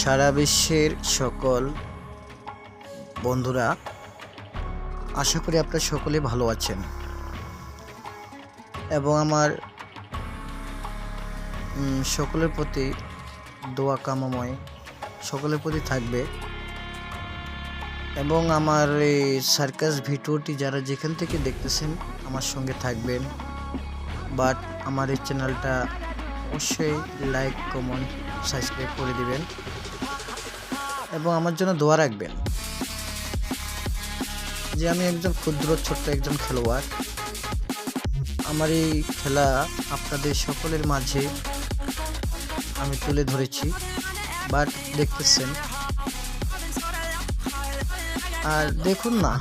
সারা বিশ্বের সকল বন্ধুরা, আশা করি আপনারা সকলে ভালো আছেন। এবং আমার সকলের প্রতি দোয়া কামময় সকলের প্রতি থাকবে। এবং আমার এই সার্কাস ভিডিওটি যারা যেখান থেকে দেখতেছেন, আমার সঙ্গে থাকবেন। বাট আমার এই চ্যানেলটা অবশ্যই লাইক কমেন্ট সাবস্ক্রাইব করে দিবেন। এবং আমার জন্য দোয়া রাখবেন যে আমি একজন ক্ষুদ্র, ছোট্ট একজন খেলোয়াড়। আমার এই খেলা আপনাদের সকলের মাঝে আমি তুলে ধরেছি বাট দেখতেছেন। আর দেখুন না,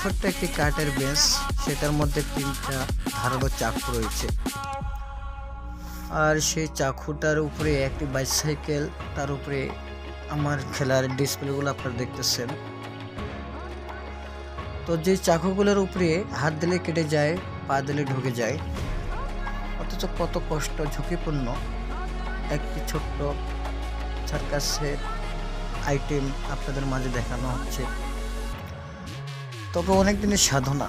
ছোট্ট একটি কাঠের বেঞ্চ সেটার মধ্যে তিনটা ধারালো চাপ রয়েছে। আর সেই চাকুটার উপরে একটি বাইসাইকেল তার উপরে আমার খেলার ডিসপ্লেগুলো আপনারা দেখতেছেন। তো যে চাকুগুলোর উপরে হাত দিলে কেটে যায়, পা দিলে ঢুকে যায়, অথচ কত কষ্ট, ঝুঁকিপূর্ণ একটি ছোট্ট সার্কাসের আইটেম আপনাদের মাঝে দেখানো হচ্ছে। তবে অনেক দিনের সাধনা।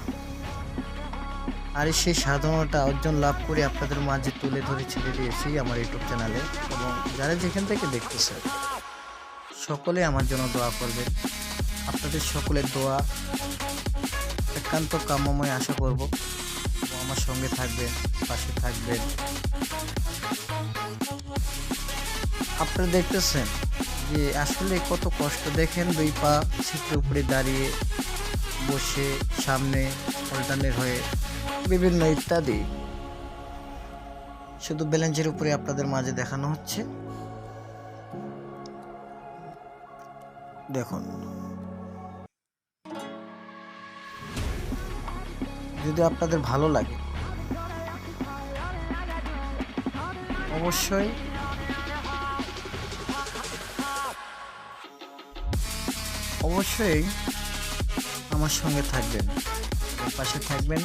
আর সেই সাধনাটা অর্জন লাভ করে আপনাদের মাঝে তুলে ধরে ছেড়ে দিয়েছি আমার ইউটিউব চ্যানেলে। এবং যারা যেখান থেকে দেখতেছে, সকলে আমার জন্য দোয়া করবে আপনাদের সকলের দোয়া একান্ত কাম্যময় আশা করব। আমার সঙ্গে থাকবেন, পাশে থাকবেন। আপনারা দেখতেছেন যে আসলে কত কষ্ট। দেখেন দুই পা সিটের উপরে দাঁড়িয়ে বসে সামনে অল্টারনেট হয়ে বিভিন্ন ইত্যাদি। শুধু ব্যালেন্সের উপরে আপনাদের মাঝে দেখানো হচ্ছে। দেখুন। যদি আপনাদের ভালো লাগে, অবশ্যই অবশ্যই আমার সঙ্গে থাকবেন পাশে থাকবেন।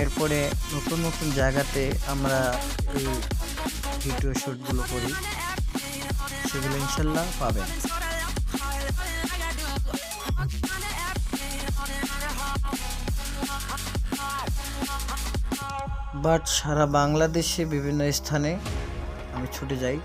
এরপরে নতুন নতুন জায়গাতে আমরা এই ভিডিও শ্যুটগুলো করি। সেগুলো ইনশাল্লাহ পাবেন। বাট সারা বাংলাদেশে বিভিন্ন স্থানে আমি ছুটে যাই।